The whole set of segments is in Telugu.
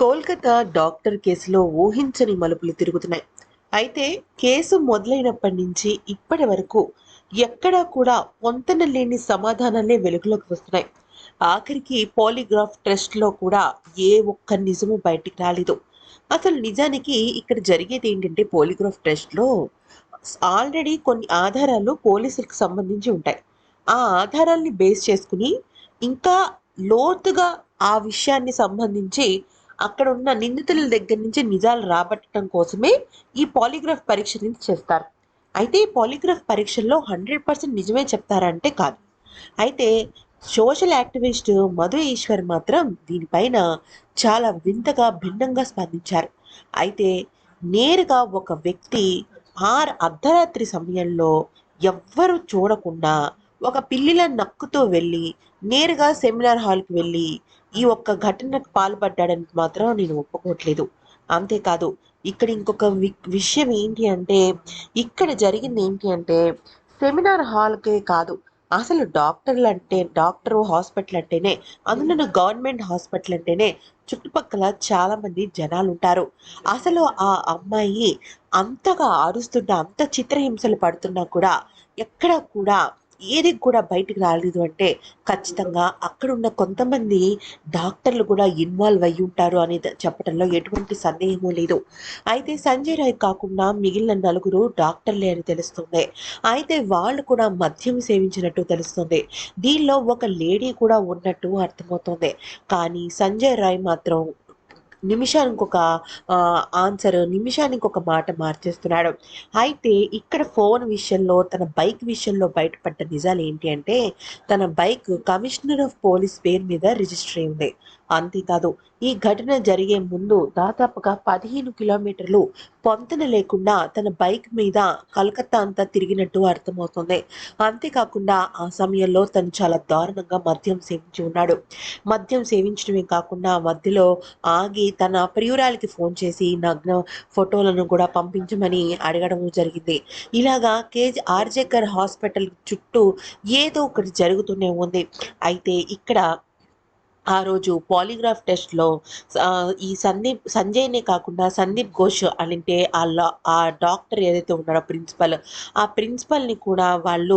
కోల్కతా డాక్టర్ కేసులో ఊహించని మలుపులు తిరుగుతున్నాయి. అయితే కేసు మొదలైనప్పటి నుంచి ఇప్పటి వరకు ఎక్కడా కూడా పొంతన లేని సమాధానాలే వెలుగులోకి వస్తున్నాయి. ఆఖరికి పాలిగ్రాఫ్ టెస్ట్లో కూడా ఏ ఒక్క నిజము బయటికి రాలేదు. అసలు నిజానికి ఇక్కడ జరిగేది ఏంటంటే పోలిగ్రాఫ్ టెస్ట్లో ఆల్రెడీ కొన్ని ఆధారాలు పోలీసులకు సంబంధించి ఉంటాయి. ఆ ఆధారాల్ని బేస్ చేసుకుని ఇంకా లోతుగా ఆ విషయాన్ని సంబంధించి అక్కడ ఉన్న నిందితుల దగ్గర నుంచి నిజాలు రాబట్టడం కోసమే ఈ పాలిగ్రాఫ్ పరీక్షని చేస్తారు. అయితే ఈ పాలిగ్రాఫ్ పరీక్షల్లో హండ్రెడ్ పర్సెంట్ నిజమే చెప్తారంటే కాదు. అయితే సోషల్ యాక్టివిస్ట్ మధు ఈశ్వర్ మాత్రం దీనిపైన చాలా వింతగా భిన్నంగా స్పందించారు. అయితే నేరుగా ఒక వ్యక్తి ఆర్ అర్ధరాత్రి సమయంలో ఎవ్వరు చూడకుండా ఒక పిల్లిల నక్కుతూ వెళ్ళి నేరుగా సెమినార్ హాల్కి వెళ్ళి ఈ ఒక్క ఘటనకు పాల్పడ్డాడని మాత్రం నేను ఒప్పుకోవట్లేదు. అంతేకాదు ఇక్కడ ఇంకొక వి- విషయం ఏంటి అంటే ఇక్కడ జరిగింది ఏంటి అంటే సెమినార్ హాల్కే కాదు అసలు డాక్టర్లు అంటే డాక్టర్ హాస్పిటల్ అంటేనే అందులో గవర్నమెంట్ హాస్పిటల్ అంటేనే చుట్టుపక్కల చాలామంది జనాలు ఉంటారు. అసలు ఆ అమ్మాయి అంతగా అరుస్తుంటే అంత చిత్రహింసలు పడుతున్నా కూడా ఎక్కడ కూడా ఏది కూడా బయటికి రాలేదు అంటే ఖచ్చితంగా అక్కడ ఉన్న కొంతమంది డాక్టర్లు కూడా ఇన్వాల్వ్ అయ్యి ఉంటారు అనేది చెప్పడంలో ఎటువంటి సందేహమూ లేదు. అయితే సంజయ్ రాయ్ కాకుండా మిగిలిన నలుగురు డాక్టర్లే అని తెలుస్తుంది. అయితే వాళ్ళు కూడా మద్యం సేవించినట్టు తెలుస్తుంది. దీనిలో ఒక లేడీ కూడా ఉన్నట్టు అర్థమవుతుంది. కానీ సంజయ్ రాయ్ మాత్రం నిమిషానికి ఒక ఆన్సర్ నిమిషానికి ఒక మాట మార్చేస్తున్నాడు. అయితే ఇక్కడ ఫోన్ విషయంలో తన బైక్ విషయంలో బయటపడ్డ నిజాలు ఏంటి అంటే తన బైక్ కమిషనర్ ఆఫ్ పోలీస్ పేరు మీద రిజిస్టర్ అయింది అంతేకాదు ఈ ఘటన జరిగే ముందు దాదాపుగా పదిహేను కిలోమీటర్లు పొంతన లేకుండా తన బైక్ మీద కలకత్తా అంతా తిరిగినట్టు అర్థమవుతుంది. అంతేకాకుండా ఆ సమయంలో తను చాలా దారుణంగా మద్యం సేవించి ఉన్నాడు. మద్యం సేవించడమే కాకుండా మధ్యలో ఆగి తన ప్రియురాలికి ఫోన్ చేసి నగ్న ఫోటోలను కూడా పంపించమని అడగడం జరిగింది. ఇలాగా కేజ్ ఆర్జేకర్ హాస్పిటల్ చుట్టూ ఏదో ఒకటి జరుగుతూనే ఉంది. అయితే ఇక్కడ ఆ రోజు పాలిగ్రాఫ్ టెస్ట్లో ఈ సందీప్ సంజయ్నే కాకుండా సందీప్ ఘోష్ అంటే ఆ లా ఆ డాక్టర్ ఏదైతే ఉన్నాడో ప్రిన్సిపల్ ఆ ప్రిన్సిపల్ని కూడా వాళ్ళు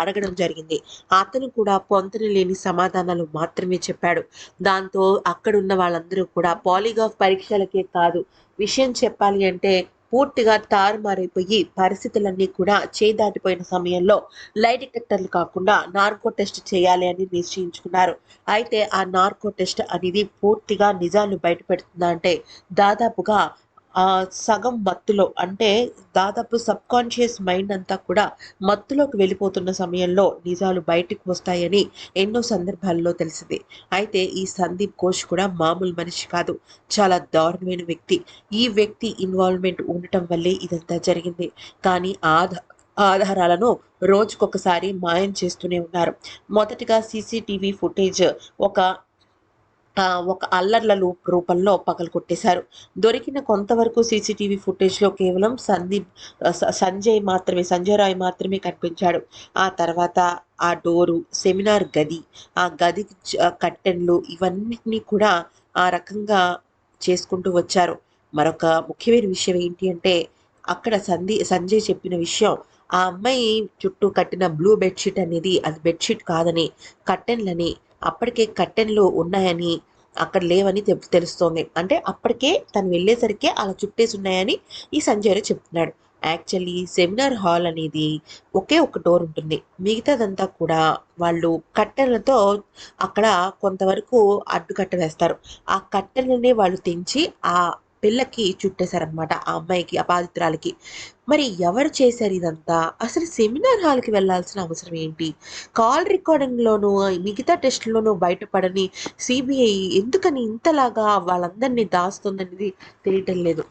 అడగడం జరిగింది. అతను కూడా పొంతన లేని సమాధానాలు మాత్రమే చెప్పాడు. దాంతో అక్కడున్న వాళ్ళందరూ కూడా పాలిగ్రాఫ్ పరీక్షలకే కాదు విషయం చెప్పాలి అంటే పూర్తిగా తారుమారైపోయి పరిస్థితులన్నీ కూడా చేదాటిపోయిన సమయంలో లై డిటెక్టర్లు కాకుండా నార్కో టెస్ట్ చేయాలి అని నిశ్చయించుకున్నారు. అయితే ఆ నార్కో టెస్ట్ అనేది పూర్తిగా నిజాలు బయటపెడుతుందా అంటే దాదాపుగా సగం మత్తులో అంటే దాదాపు సబ్ కాన్షియస్ మైండ్ అంతా కూడా మత్తులోకి వెళ్ళిపోతున్న సమయంలో నిజాలు బయటకు వస్తాయని ఎన్నో సందర్భాల్లో తెలిసింది. అయితే ఈ సందీప్ ఘోష్ కూడా మామూలు మనిషి కాదు చాలా దారుణమైన వ్యక్తి. ఈ వ్యక్తి ఇన్వాల్వ్మెంట్ ఉండటం వల్లే ఇదంతా జరిగింది. కానీ ఆధ ఆధారాలను రోజుకొకసారి మాయం చేస్తూనే ఉన్నారు. మొదటిగా సీసీటీవీ ఫుటేజ్ ఒక ఒక అల్లర్ల రూపంలో పగలు కొట్టేశారు. దొరికిన కొంతవరకు సీసీటీవీ ఫుటేజ్లో కేవలం సందీప్ సంజయ్ మాత్రమే సంజయ్ రాయ్ మాత్రమే కనిపించాడు. ఆ తర్వాత ఆ డోరు సెమినార్ గది ఆ గదికి కట్టెన్లు ఇవన్నిటినీ కూడా ఆ రకంగా చేసుకుంటూ వచ్చారు. మరొక ముఖ్యమైన విషయం ఏంటి అంటే అక్కడ సంధి సంజయ్ చెప్పిన విషయం ఆ అమ్మాయి చుట్టూ కట్టిన బ్లూ బెడ్షీట్ అనేది అది బెడ్షీట్ కాదని కట్టెన్లని అప్పటికే కట్టెన్లు ఉన్నాయని అక్కడ లేవని తె- తెలుస్తోంది. అంటే అప్పటికే తను వెళ్ళేసరికి అలా చుట్టేసి ఉన్నాయని ఈ సంజయ్ చెప్తున్నాడు. యాక్చువల్లీ సెమినార్ హాల్ అనేది ఒకే ఒక డోర్ ఉంటుంది. మిగతాదంతా కూడా వాళ్ళు కట్టెలతో అక్కడ కొంతవరకు అడ్డుకట్ట వేస్తారు. ఆ కట్టెలనే వాళ్ళు తెంచి ఆ పిల్లకి చుట్టేశారనమాట ఆ అమ్మాయికి ఆ బాధితురాలకి. మరి ఎవరు చేశారు ఇదంతా? అసలు సెమినార్ హాల్కి వెళ్ళాల్సిన అవసరం ఏంటి? కాల్ రికార్డింగ్లోనూ మిగతా టెస్ట్లోనూ బయటపడని సిబిఐ ఎందుకని ఇంతలాగా వాళ్ళందరినీ దాస్తుందనేది తెలియటం లేదు.